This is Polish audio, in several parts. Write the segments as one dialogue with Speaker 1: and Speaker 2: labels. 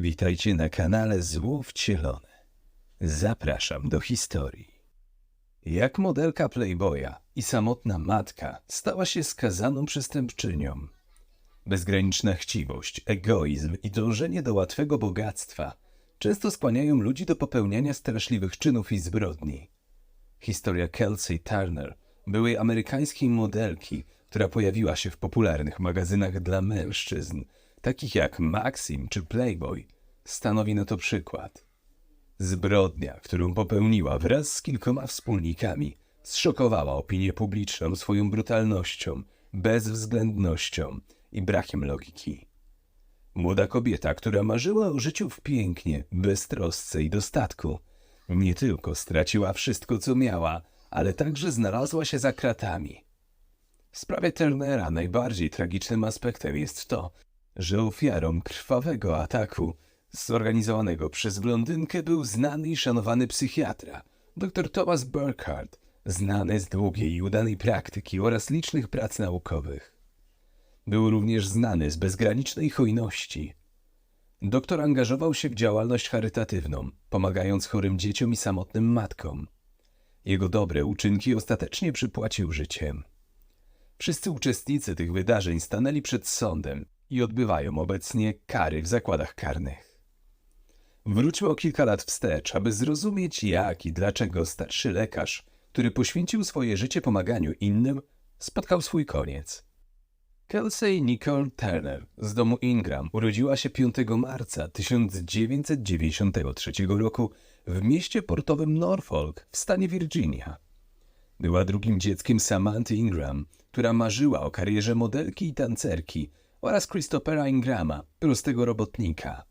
Speaker 1: Witajcie na kanale Zło Wcielone. Zapraszam do historii. Jak modelka Playboya i samotna matka stała się skazaną przestępczynią. Bezgraniczna chciwość, egoizm i dążenie do łatwego bogactwa często skłaniają ludzi do popełniania straszliwych czynów i zbrodni. Historia Kelsey Turner, byłej amerykańskiej modelki, która pojawiła się w popularnych magazynach dla mężczyzn, takich jak Maxim czy Playboy, stanowi na to przykład. Zbrodnia, którą popełniła wraz z kilkoma wspólnikami, zszokowała opinię publiczną swoją brutalnością, bezwzględnością i brakiem logiki. Młoda kobieta, która marzyła o życiu w pięknie, beztrosce i dostatku, nie tylko straciła wszystko, co miała, ale także znalazła się za kratami. W sprawie Turnera najbardziej tragicznym aspektem jest to, że ofiarą krwawego ataku zorganizowanego przez blondynkę był znany i szanowany psychiatra, dr Thomas Burkhardt, znany z długiej i udanej praktyki oraz licznych prac naukowych. Był również znany z bezgranicznej hojności. Doktor angażował się w działalność charytatywną, pomagając chorym dzieciom i samotnym matkom. Jego dobre uczynki ostatecznie przypłacił życiem. Wszyscy uczestnicy tych wydarzeń stanęli przed sądem i odbywają obecnie kary w zakładach karnych. Wróćmy o kilka lat wstecz, aby zrozumieć jak i dlaczego starszy lekarz, który poświęcił swoje życie pomaganiu innym, spotkał swój koniec. Kelsey Nicole Turner z domu Ingram urodziła się 5 marca 1993 roku w mieście portowym Norfolk w stanie Virginia. Była drugim dzieckiem Samantha Ingram, która marzyła o karierze modelki i tancerki oraz Christophera Ingrama, prostego robotnika.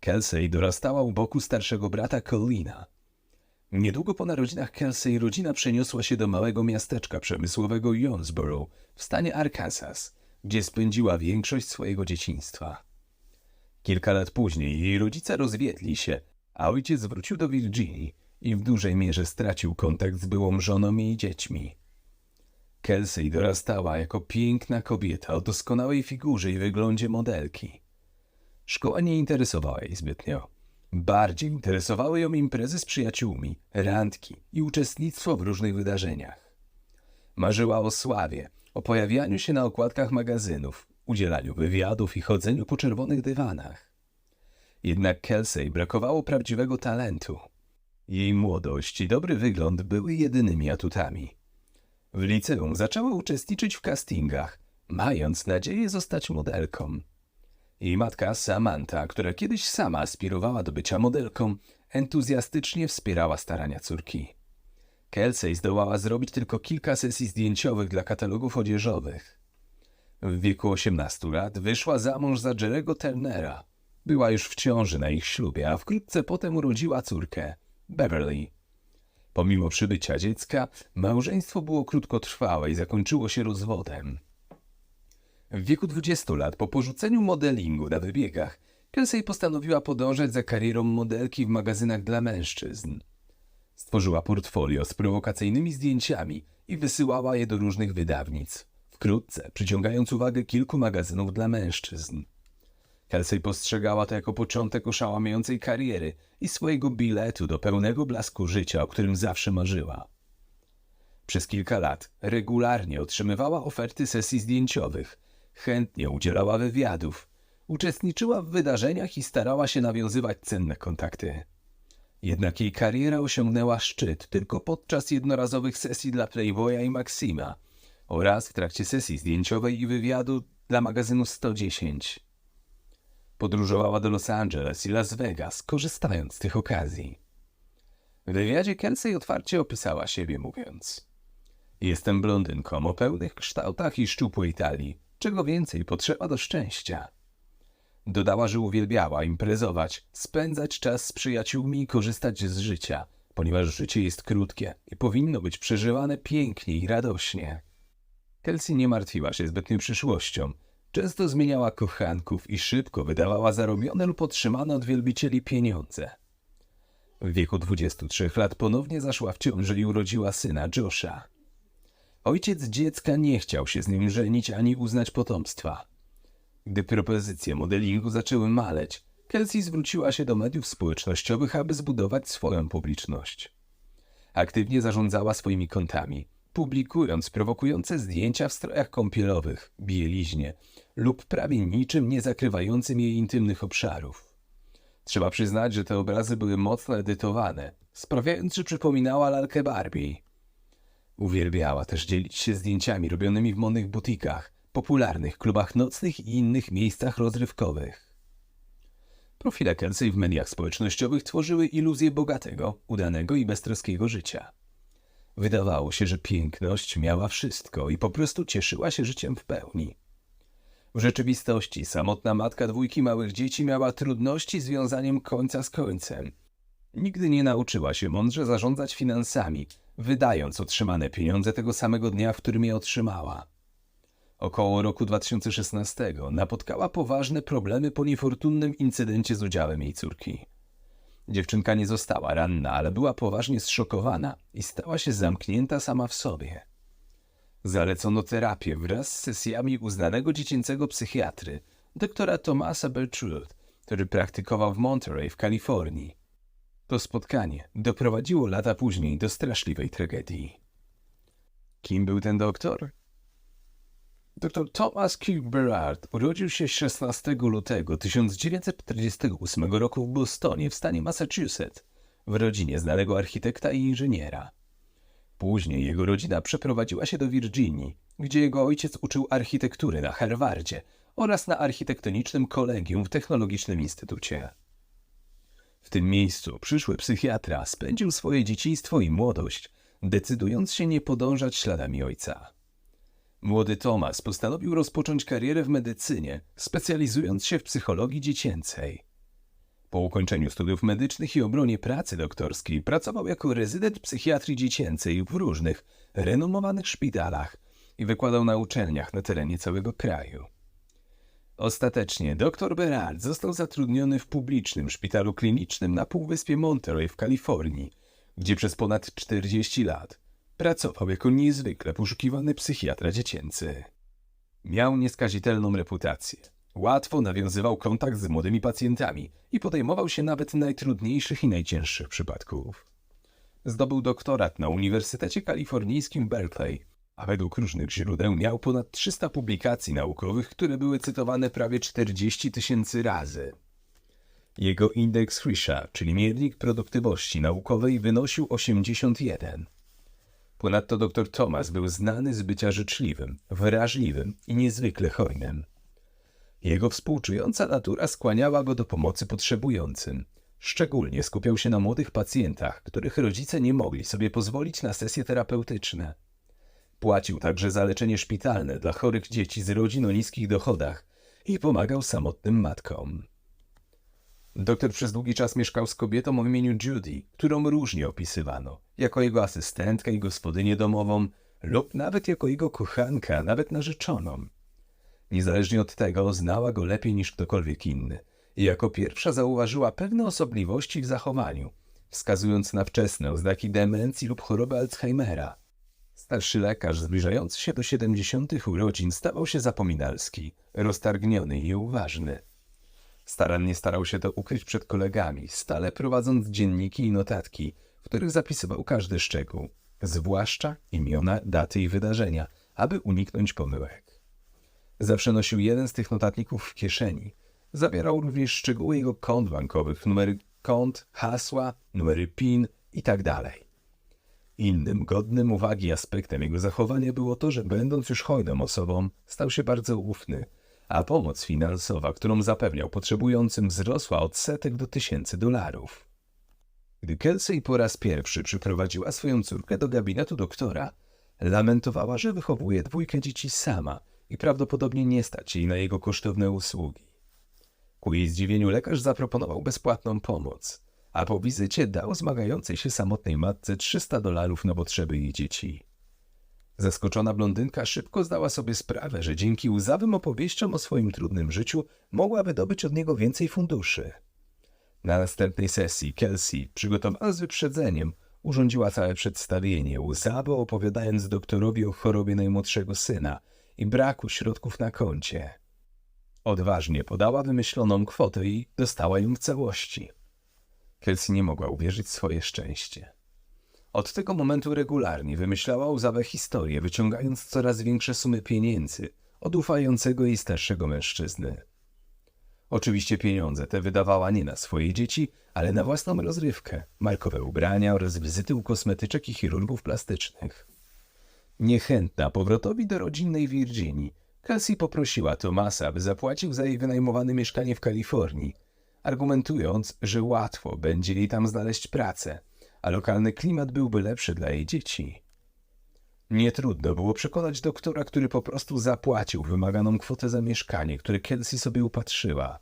Speaker 1: Kelsey dorastała u boku starszego brata Colina. Niedługo po narodzinach Kelsey rodzina przeniosła się do małego miasteczka przemysłowego Jonesboro w stanie Arkansas, gdzie spędziła większość swojego dzieciństwa. Kilka lat później jej rodzice rozwiedli się, a ojciec wrócił do Virginii i w dużej mierze stracił kontakt z byłą żoną i dziećmi. Kelsey dorastała jako piękna kobieta o doskonałej figurze i wyglądzie modelki. Szkoła nie interesowała jej zbytnio. Bardziej interesowały ją imprezy z przyjaciółmi, randki i uczestnictwo w różnych wydarzeniach. Marzyła o sławie, o pojawianiu się na okładkach magazynów, udzielaniu wywiadów i chodzeniu po czerwonych dywanach. Jednak Kelsey brakowało prawdziwego talentu. Jej młodość i dobry wygląd były jedynymi atutami. W liceum zaczęła uczestniczyć w castingach, mając nadzieję zostać modelką. Jej matka Samantha, która kiedyś sama aspirowała do bycia modelką, entuzjastycznie wspierała starania córki. Kelsey zdołała zrobić tylko kilka sesji zdjęciowych dla katalogów odzieżowych. W wieku 18 lat wyszła za mąż za Jerego Turnera. Była już w ciąży na ich ślubie, a wkrótce potem urodziła córkę, Beverly. Pomimo przybycia dziecka, małżeństwo było krótkotrwałe i zakończyło się rozwodem. W wieku 20 lat, po porzuceniu modelingu na wybiegach, Kelsey postanowiła podążać za karierą modelki w magazynach dla mężczyzn. Stworzyła portfolio z prowokacyjnymi zdjęciami i wysyłała je do różnych wydawnic, wkrótce przyciągając uwagę kilku magazynów dla mężczyzn. Kelsey postrzegała to jako początek oszałamiającej kariery i swojego biletu do pełnego blasku życia, o którym zawsze marzyła. Przez kilka lat regularnie otrzymywała oferty sesji zdjęciowych, chętnie udzielała wywiadów, uczestniczyła w wydarzeniach i starała się nawiązywać cenne kontakty. Jednak jej kariera osiągnęła szczyt tylko podczas jednorazowych sesji dla Playboya i Maxima oraz w trakcie sesji zdjęciowej i wywiadu dla magazynu 110. Podróżowała do Los Angeles i Las Vegas, korzystając z tych okazji. W wywiadzie Kelsey otwarcie opisała siebie, mówiąc: Jestem blondynką o pełnych kształtach i szczupłej talii. Czego więcej potrzeba do szczęścia? Dodała, że uwielbiała imprezować, spędzać czas z przyjaciółmi i korzystać z życia, ponieważ życie jest krótkie i powinno być przeżywane pięknie i radośnie. Kelsey nie martwiła się zbytnio przyszłością. Często zmieniała kochanków i szybko wydawała zarobione lub otrzymane od wielbicieli pieniądze. W wieku 23 lat ponownie zaszła w ciąży i urodziła syna Josha. Ojciec dziecka nie chciał się z nim żenić ani uznać potomstwa. Gdy propozycje modelingu zaczęły maleć, Kelsey zwróciła się do mediów społecznościowych, aby zbudować swoją publiczność. Aktywnie zarządzała swoimi kontami, publikując prowokujące zdjęcia w strojach kąpielowych, bieliźnie lub prawie niczym nie zakrywającym jej intymnych obszarów. Trzeba przyznać, że te obrazy były mocno edytowane, sprawiając, że przypominała lalkę Barbie. Uwielbiała też dzielić się zdjęciami robionymi w modnych butikach, popularnych klubach nocnych i innych miejscach rozrywkowych. Profile Kelsey w mediach społecznościowych tworzyły iluzję bogatego, udanego i beztroskiego życia. Wydawało się, że piękność miała wszystko i po prostu cieszyła się życiem w pełni. W rzeczywistości samotna matka dwójki małych dzieci miała trudności z wiązaniem końca z końcem. Nigdy nie nauczyła się mądrze zarządzać finansami, wydając otrzymane pieniądze tego samego dnia, w którym je otrzymała. Około roku 2016 napotkała poważne problemy po niefortunnym incydencie z udziałem jej córki. Dziewczynka nie została ranna, ale była poważnie zszokowana i stała się zamknięta sama w sobie. Zalecono terapię wraz z sesjami uznanego dziecięcego psychiatry, doktora Thomasa Beltrude, który praktykował w Monterey w Kalifornii. To spotkanie doprowadziło lata później do straszliwej tragedii. Kim był ten doktor? Dr Thomas Q. Berard urodził się 16 lutego 1948 roku w Bostonie w stanie Massachusetts w rodzinie znanego architekta i inżyniera. Później jego rodzina przeprowadziła się do Virginii, gdzie jego ojciec uczył architektury na Harvardzie oraz na architektonicznym kolegium w Technologicznym Instytucie. W tym miejscu przyszły psychiatra spędził swoje dzieciństwo i młodość, decydując się nie podążać śladami ojca. Młody Thomas postanowił rozpocząć karierę w medycynie, specjalizując się w psychologii dziecięcej. Po ukończeniu studiów medycznych i obronie pracy doktorskiej pracował jako rezydent psychiatrii dziecięcej w różnych, renomowanych szpitalach i wykładał na uczelniach na terenie całego kraju. Ostatecznie dr Berard został zatrudniony w publicznym szpitalu klinicznym na półwyspie Monterey w Kalifornii, gdzie przez ponad 40 lat pracował jako niezwykle poszukiwany psychiatra dziecięcy. Miał nieskazitelną reputację. Łatwo nawiązywał kontakt z młodymi pacjentami i podejmował się nawet najtrudniejszych i najcięższych przypadków. Zdobył doktorat na Uniwersytecie Kalifornijskim Berkeley, a według różnych źródeł miał ponad 300 publikacji naukowych, które były cytowane prawie 40 tysięcy razy. Jego indeks Frisha, czyli miernik produktywności naukowej, wynosił 81. Ponadto dr Thomas był znany z bycia życzliwym, wrażliwym i niezwykle hojnym. Jego współczująca natura skłaniała go do pomocy potrzebującym. Szczególnie skupiał się na młodych pacjentach, których rodzice nie mogli sobie pozwolić na sesje terapeutyczne. Płacił także za leczenie szpitalne dla chorych dzieci z rodzin o niskich dochodach i pomagał samotnym matkom. Doktor przez długi czas mieszkał z kobietą o imieniu Judy, którą różnie opisywano, jako jego asystentkę i gospodynię domową, lub nawet jako jego kochankę, a nawet narzeczoną. Niezależnie od tego znała go lepiej niż ktokolwiek inny i jako pierwsza zauważyła pewne osobliwości w zachowaniu, wskazując na wczesne oznaki demencji lub choroby Alzheimera. Starszy lekarz zbliżający się do siedemdziesiątych urodzin stawał się zapominalski, roztargniony i uważny. Starannie starał się to ukryć przed kolegami, stale prowadząc dzienniki i notatki, w których zapisywał każdy szczegół, zwłaszcza imiona, daty i wydarzenia, aby uniknąć pomyłek. Zawsze nosił jeden z tych notatników w kieszeni. Zawierał również szczegóły jego kont bankowych, numery kont, hasła, numery PIN itd. Innym godnym uwagi aspektem jego zachowania było to, że będąc już hojną osobą, stał się bardzo ufny, a pomoc finansowa, którą zapewniał potrzebującym, wzrosła od setek do tysięcy dolarów. Gdy Kelsey po raz pierwszy przyprowadziła swoją córkę do gabinetu doktora, lamentowała, że wychowuje dwójkę dzieci sama i prawdopodobnie nie stać jej na jego kosztowne usługi. Ku jej zdziwieniu lekarz zaproponował bezpłatną pomoc, a po wizycie dał zmagającej się samotnej matce 300 dolarów na potrzeby jej dzieci. Zaskoczona blondynka szybko zdała sobie sprawę, że dzięki łzawym opowieściom o swoim trudnym życiu mogła wydobyć od niego więcej funduszy. Na następnej sesji Kelsey, przygotowana z wyprzedzeniem, urządziła całe przedstawienie, łzawo opowiadając doktorowi o chorobie najmłodszego syna i braku środków na koncie. Odważnie podała wymyśloną kwotę i dostała ją w całości. Kelsey nie mogła uwierzyć w swoje szczęście. Od tego momentu regularnie wymyślała łzawe historie, wyciągając coraz większe sumy pieniędzy od ufającego jej starszego mężczyzny. Oczywiście pieniądze te wydawała nie na swoje dzieci, ale na własną rozrywkę, markowe ubrania oraz wizyty u kosmetyczek i chirurgów plastycznych. Niechętna powrotowi do rodzinnej Virginii, Cassie poprosiła Tomasa, aby zapłacił za jej wynajmowane mieszkanie w Kalifornii, argumentując, że łatwo będzie jej tam znaleźć pracę, a lokalny klimat byłby lepszy dla jej dzieci. Nietrudno było przekonać doktora, który po prostu zapłacił wymaganą kwotę za mieszkanie, które Kelsey sobie upatrzyła.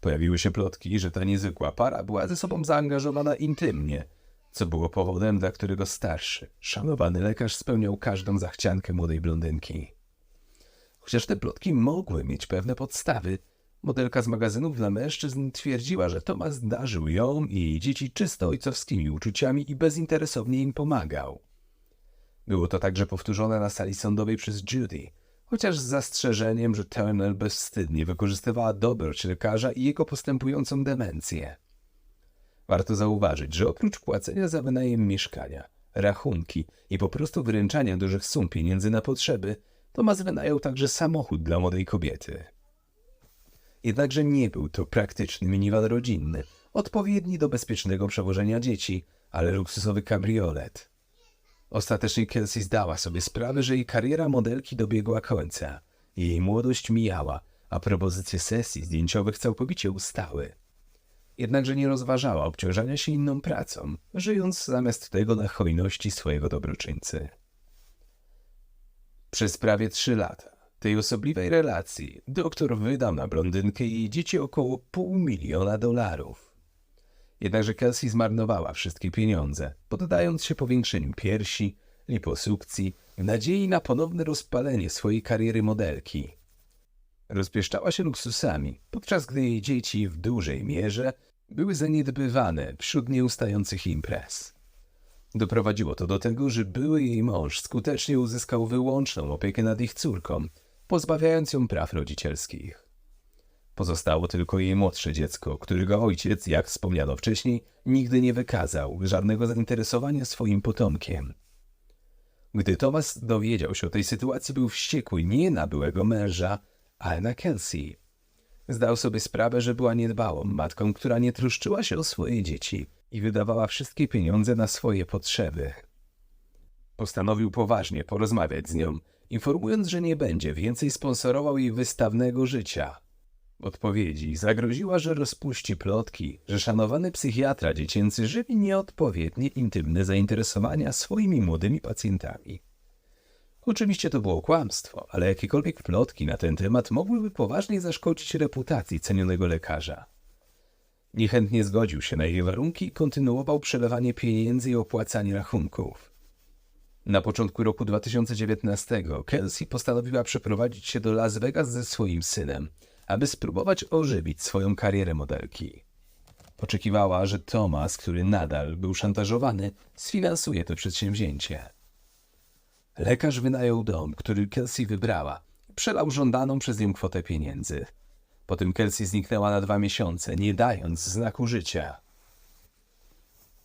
Speaker 1: Pojawiły się plotki, że ta niezwykła para była ze sobą zaangażowana intymnie, co było powodem, dla którego starszy, szanowany lekarz spełniał każdą zachciankę młodej blondynki. Chociaż te plotki mogły mieć pewne podstawy, modelka z magazynów dla mężczyzn twierdziła, że Tomas darzył ją i jej dzieci czysto ojcowskimi uczuciami i bezinteresownie im pomagał. Było to także powtórzone na sali sądowej przez Judy, chociaż z zastrzeżeniem, że Turner bezwstydnie wykorzystywała dobroć lekarza i jego postępującą demencję. Warto zauważyć, że oprócz płacenia za wynajem mieszkania, rachunki i po prostu wyręczania dużych sum pieniędzy na potrzeby, Tomas wynajął także samochód dla młodej kobiety. Jednakże nie był to praktyczny minivan rodzinny, odpowiedni do bezpiecznego przewożenia dzieci, ale luksusowy kabriolet. Ostatecznie Kelsey zdała sobie sprawę, że jej kariera modelki dobiegła końca. Jej młodość mijała, a propozycje sesji zdjęciowych całkowicie ustały. Jednakże nie rozważała obciążania się inną pracą, żyjąc zamiast tego na hojności swojego dobroczyńcy. Przez prawie trzy lata tej osobliwej relacji doktor wydał na blondynkę i jej dzieci około pół miliona dolarów. Jednakże Kelsey zmarnowała wszystkie pieniądze, poddając się powiększeniu piersi, liposukcji, w nadziei na ponowne rozpalenie swojej kariery modelki. Rozpieszczała się luksusami, podczas gdy jej dzieci w dużej mierze były zaniedbywane wśród nieustających imprez. Doprowadziło to do tego, że były jej mąż skutecznie uzyskał wyłączną opiekę nad ich córką, pozbawiając ją praw rodzicielskich. Pozostało tylko jej młodsze dziecko, którego ojciec, jak wspomniano wcześniej, nigdy nie wykazał żadnego zainteresowania swoim potomkiem. Gdy Thomas dowiedział się o tej sytuacji, był wściekły nie na byłego męża, ale na Kelsey. Zdał sobie sprawę, że była niedbałą matką, która nie troszczyła się o swoje dzieci i wydawała wszystkie pieniądze na swoje potrzeby. Postanowił poważnie porozmawiać z nią, informując, że nie będzie więcej sponsorował jej wystawnego życia. W odpowiedzi zagroziła, że rozpuści plotki, że szanowany psychiatra dziecięcy żywi nieodpowiednie intymne zainteresowania swoimi młodymi pacjentami. Oczywiście to było kłamstwo, ale jakiekolwiek plotki na ten temat mogłyby poważnie zaszkodzić reputacji cenionego lekarza. Niechętnie zgodził się na jej warunki i kontynuował przelewanie pieniędzy i opłacanie rachunków. Na początku roku 2019 Kelsey postanowiła przeprowadzić się do Las Vegas ze swoim synem, aby spróbować ożywić swoją karierę modelki. Oczekiwała, że Thomas, który nadal był szantażowany, sfinansuje to przedsięwzięcie. Lekarz wynajął dom, który Kelsey wybrała. Przelał żądaną przez nią kwotę pieniędzy. Potem Kelsey zniknęła na dwa miesiące, nie dając znaku życia.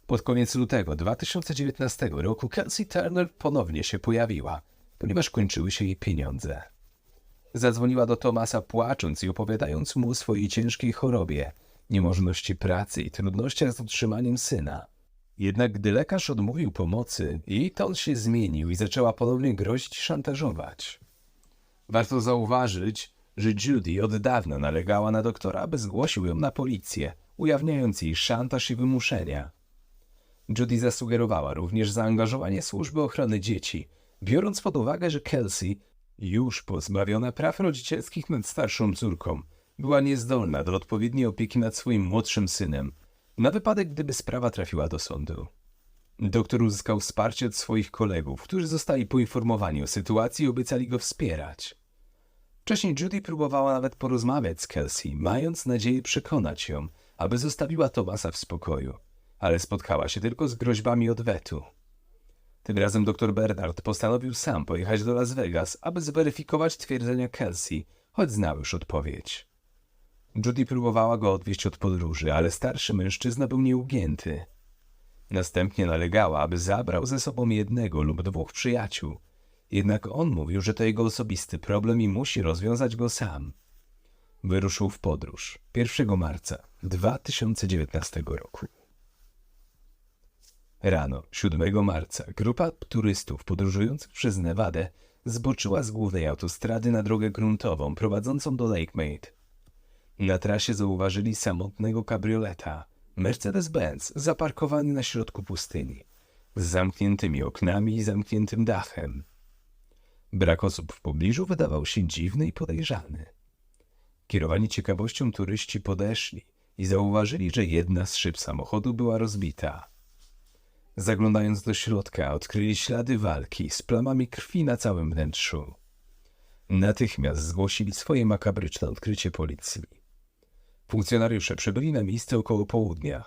Speaker 1: Pod koniec lutego 2019 roku Kelsey Turner ponownie się pojawiła, ponieważ kończyły się jej pieniądze. Zadzwoniła do Tomasa płacząc i opowiadając mu o swojej ciężkiej chorobie, niemożności pracy i trudnościach z utrzymaniem syna. Jednak gdy lekarz odmówił pomocy, jej ton się zmienił i zaczęła ponownie grozić i szantażować. Warto zauważyć, że Judy od dawna nalegała na doktora, aby zgłosił ją na policję, ujawniając jej szantaż i wymuszenia. Judy zasugerowała również zaangażowanie służby ochrony dzieci, biorąc pod uwagę, że Kelsey, już pozbawiona praw rodzicielskich nad starszą córką, była niezdolna do odpowiedniej opieki nad swoim młodszym synem, na wypadek gdyby sprawa trafiła do sądu. Doktor uzyskał wsparcie od swoich kolegów, którzy zostali poinformowani o sytuacji i obiecali go wspierać. Wcześniej Judy próbowała nawet porozmawiać z Kelsey, mając nadzieję przekonać ją, aby zostawiła Tomasa w spokoju, ale spotkała się tylko z groźbami odwetu. Tym razem dr Bernard postanowił sam pojechać do Las Vegas, aby zweryfikować twierdzenia Kelsey choć znał już odpowiedź. Judy próbowała go odwieźć od podróży, ale starszy mężczyzna był nieugięty. Następnie nalegała, aby zabrał ze sobą jednego lub dwóch przyjaciół. Jednak on mówił, że to jego osobisty problem i musi rozwiązać go sam. Wyruszył w podróż 1 marca 2019 roku. Rano 7 marca grupa turystów podróżujących przez Nevadę zboczyła z głównej autostrady na drogę gruntową prowadzącą do Lake Mead. Na trasie zauważyli samotnego kabrioleta, Mercedes-Benz, zaparkowany na środku pustyni, z zamkniętymi oknami i zamkniętym dachem. Brak osób w pobliżu wydawał się dziwny i podejrzany. Kierowani ciekawością turyści podeszli i zauważyli, że jedna z szyb samochodu była rozbita. Zaglądając do środka, odkryli ślady walki z plamami krwi na całym wnętrzu. Natychmiast zgłosili swoje makabryczne odkrycie policji. Funkcjonariusze przybyli na miejsce około południa.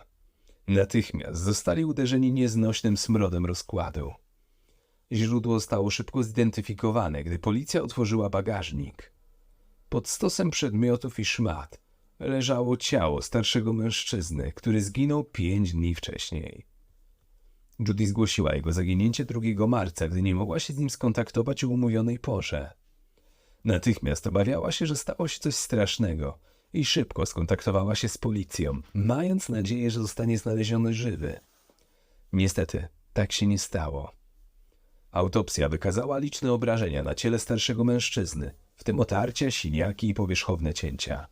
Speaker 1: Natychmiast zostali uderzeni nieznośnym smrodem rozkładu. Źródło zostało szybko zidentyfikowane, gdy policja otworzyła bagażnik. Pod stosem przedmiotów i szmat leżało ciało starszego mężczyzny, który zginął pięć dni wcześniej. Judy zgłosiła jego zaginięcie 2 marca, gdy nie mogła się z nim skontaktować o umówionej porze. Natychmiast obawiała się, że stało się coś strasznego i szybko skontaktowała się z policją, mając nadzieję, że zostanie znaleziony żywy. Niestety, tak się nie stało. Autopsja wykazała liczne obrażenia na ciele starszego mężczyzny, w tym otarcia, siniaki i powierzchowne cięcia.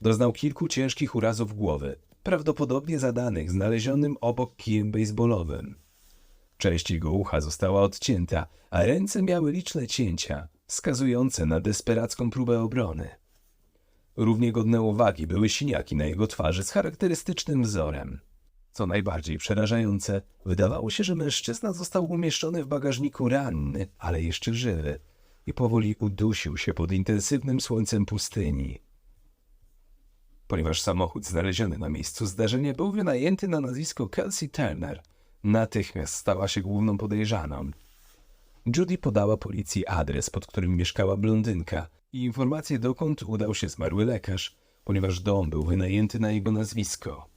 Speaker 1: Doznał kilku ciężkich urazów głowy, prawdopodobnie zadanych znalezionym obok kijem baseballowym. Część jego ucha została odcięta, a ręce miały liczne cięcia, wskazujące na desperacką próbę obrony. Równie godne uwagi były siniaki na jego twarzy z charakterystycznym wzorem. Co najbardziej przerażające, wydawało się, że mężczyzna został umieszczony w bagażniku ranny, ale jeszcze żywy i powoli udusił się pod intensywnym słońcem pustyni. Ponieważ samochód znaleziony na miejscu zdarzenia był wynajęty na nazwisko Kelsey Turner, natychmiast stała się główną podejrzaną. Judy podała policji adres, pod którym mieszkała blondynka i informację, dokąd udał się zmarły lekarz, ponieważ dom był wynajęty na jego nazwisko.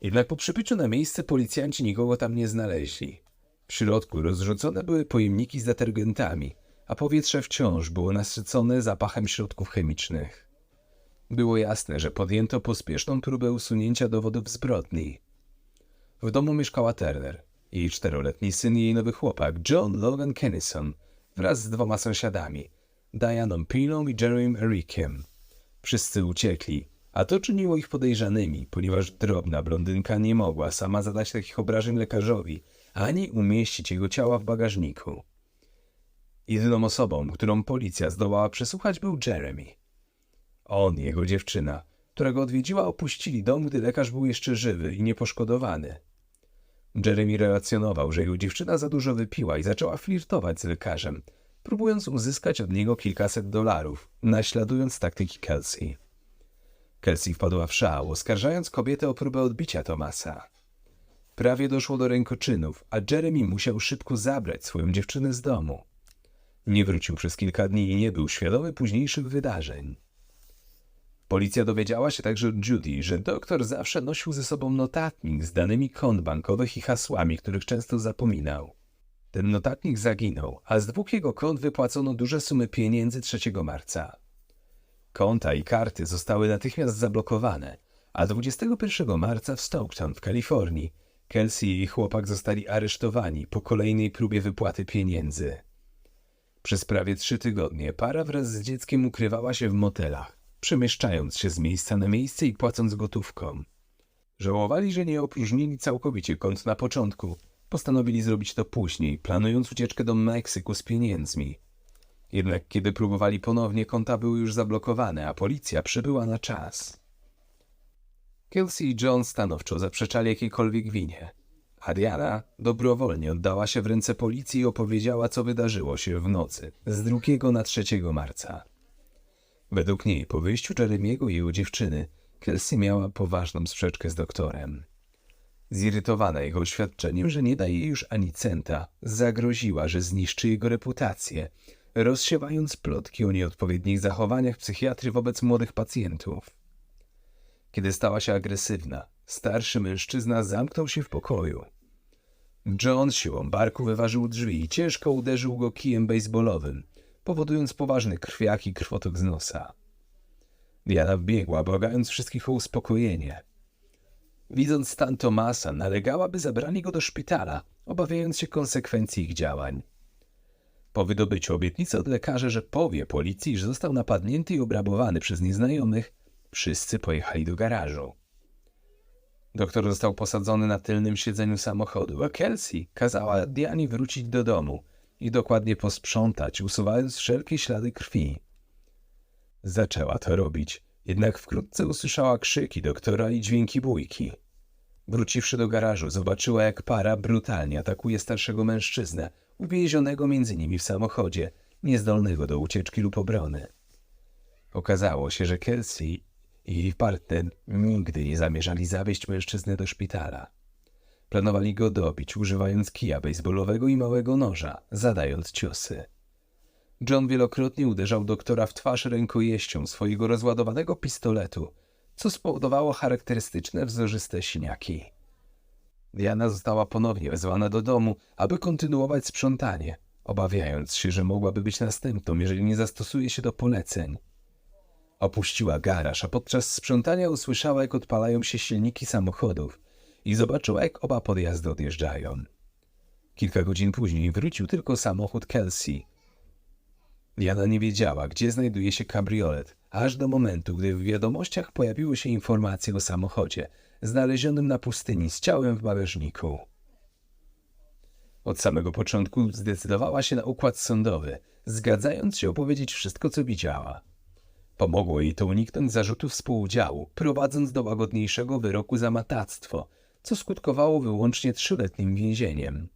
Speaker 1: Jednak po przybyciu na miejsce policjanci nikogo tam nie znaleźli. W środku rozrzucone były pojemniki z detergentami, a powietrze wciąż było nasycone zapachem środków chemicznych. Było jasne, że podjęto pospieszną próbę usunięcia dowodów zbrodni. W domu mieszkała Turner, jej czteroletni syn i jej nowy chłopak, John Logan Kennison, wraz z dwoma sąsiadami, Dianą Pilą i Jeremym Erickiem. Wszyscy uciekli, a to czyniło ich podejrzanymi, ponieważ drobna blondynka nie mogła sama zadać takich obrażeń lekarzowi, ani umieścić jego ciała w bagażniku. Jedyną osobą, którą policja zdołała przesłuchać, był Jeremy. On jego dziewczyna, która go odwiedziła, opuścili dom, gdy lekarz był jeszcze żywy i nieposzkodowany. Jeremy relacjonował, że jego dziewczyna za dużo wypiła i zaczęła flirtować z lekarzem, próbując uzyskać od niego kilkaset dolarów, naśladując taktyki Kelsey. Kelsey wpadła w szał, oskarżając kobietę o próbę odbicia Tomasa. Prawie doszło do rękoczynów, a Jeremy musiał szybko zabrać swoją dziewczynę z domu. Nie wrócił przez kilka dni i nie był świadomy późniejszych wydarzeń. Policja dowiedziała się także od Judy, że doktor zawsze nosił ze sobą notatnik z danymi kont bankowych i hasłami, których często zapominał. Ten notatnik zaginął, a z dwóch jego kont wypłacono duże sumy pieniędzy 3 marca. Konta i karty zostały natychmiast zablokowane, a 21 marca w Stockton w Kalifornii Kelsey i jej chłopak zostali aresztowani po kolejnej próbie wypłaty pieniędzy. Przez prawie trzy tygodnie para wraz z dzieckiem ukrywała się w motelach, przemieszczając się z miejsca na miejsce i płacąc gotówką. Żałowali, że nie opróżnili całkowicie kont na początku. Postanowili zrobić to później, planując ucieczkę do Meksyku z pieniędzmi. Jednak kiedy próbowali ponownie, konta były już zablokowane, a policja przybyła na czas. Kelsey i John stanowczo zaprzeczali jakiejkolwiek winie. A Diana dobrowolnie oddała się w ręce policji i opowiedziała, co wydarzyło się w nocy z 2 na 3 marca. Według niej, po wyjściu Jeremiego i jego dziewczyny, Kelsey miała poważną sprzeczkę z doktorem. Zirytowana jego oświadczeniem, że nie daje jej już ani centa, zagroziła, że zniszczy jego reputację, rozsiewając plotki o nieodpowiednich zachowaniach psychiatry wobec młodych pacjentów. Kiedy stała się agresywna, starszy mężczyzna zamknął się w pokoju. John siłą barku wyważył drzwi i ciężko uderzył go kijem baseballowym, powodując poważny krwiak i krwotok z nosa. Diana wbiegła, błagając wszystkich o uspokojenie. Widząc stan Tomasa, nalegała, by zabrali go do szpitala, obawiając się konsekwencji ich działań. Po wydobyciu obietnicy od lekarza, że powie policji, że został napadnięty i obrabowany przez nieznajomych, wszyscy pojechali do garażu. Doktor został posadzony na tylnym siedzeniu samochodu, a Kelsey kazała Dianie wrócić do domu i dokładnie posprzątać, usuwając wszelkie ślady krwi. Zaczęła to robić, jednak wkrótce usłyszała krzyki doktora i dźwięki bójki. Wróciwszy do garażu, zobaczyła, jak para brutalnie atakuje starszego mężczyznę, uwięzionego między nimi w samochodzie, niezdolnego do ucieczki lub obrony. Okazało się, że Kelsey i jej partner nigdy nie zamierzali zawieźć mężczyznę do szpitala. Planowali go dobić, używając kija baseballowego i małego noża, zadając ciosy. John wielokrotnie uderzał doktora w twarz rękojeścią swojego rozładowanego pistoletu, co spowodowało charakterystyczne wzorzyste siniaki. Diana została ponownie wezwana do domu, aby kontynuować sprzątanie, obawiając się, że mogłaby być następną, jeżeli nie zastosuje się do poleceń. Opuściła garaż, a podczas sprzątania usłyszała, jak odpalają się silniki samochodów i zobaczyła, jak oba podjazdy odjeżdżają. Kilka godzin później wrócił tylko samochód Kelsey. Jana nie wiedziała, gdzie znajduje się kabriolet, aż do momentu, gdy w wiadomościach pojawiły się informacje o samochodzie znalezionym na pustyni z ciałem w bagażniku. Od samego początku zdecydowała się na układ sądowy, zgadzając się opowiedzieć wszystko, co widziała. Pomogło jej to uniknąć zarzutu współudziału, prowadząc do łagodniejszego wyroku za matactwo, co skutkowało wyłącznie trzyletnim więzieniem.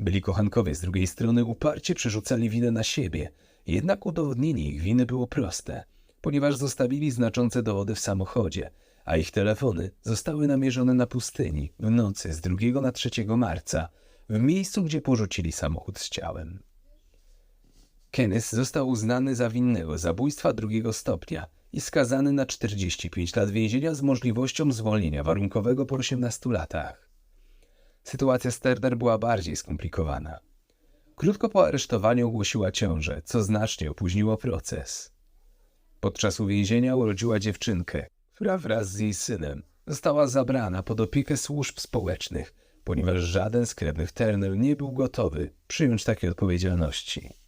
Speaker 1: Byli kochankowie z drugiej strony uparcie przerzucali winę na siebie, jednak udowodnienie ich winy było proste, ponieważ zostawili znaczące dowody w samochodzie, a ich telefony zostały namierzone na pustyni w nocy z 2 na 3 marca, w miejscu, gdzie porzucili samochód z ciałem. Kenneth został uznany za winnego zabójstwa drugiego stopnia i skazany na 45 lat więzienia z możliwością zwolnienia warunkowego po 18 latach. Sytuacja Sterner była bardziej skomplikowana. Krótko po aresztowaniu ogłosiła ciążę, co znacznie opóźniło proces. Podczas uwięzienia urodziła dziewczynkę, która wraz z jej synem została zabrana pod opiekę służb społecznych, ponieważ żaden z krewnych Turner nie był gotowy przyjąć takiej odpowiedzialności.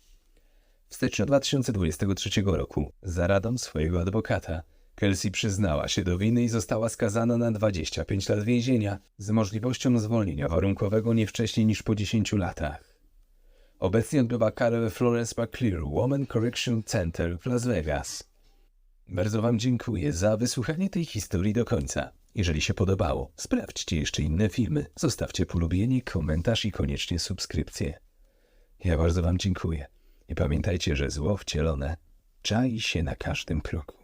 Speaker 1: W styczniu 2023 roku, za radą swojego adwokata, Kelsey przyznała się do winy i została skazana na 25 lat więzienia z możliwością zwolnienia warunkowego nie wcześniej niż po 10 latach. Obecnie odbywa karę we Florence McClear Woman Correction Center w Las Vegas. Bardzo Wam dziękuję za wysłuchanie tej historii do końca. Jeżeli się podobało, sprawdźcie jeszcze inne filmy, zostawcie polubienie, komentarz i koniecznie subskrypcję. Ja bardzo Wam dziękuję. I pamiętajcie, że zło wcielone czai się na każdym kroku.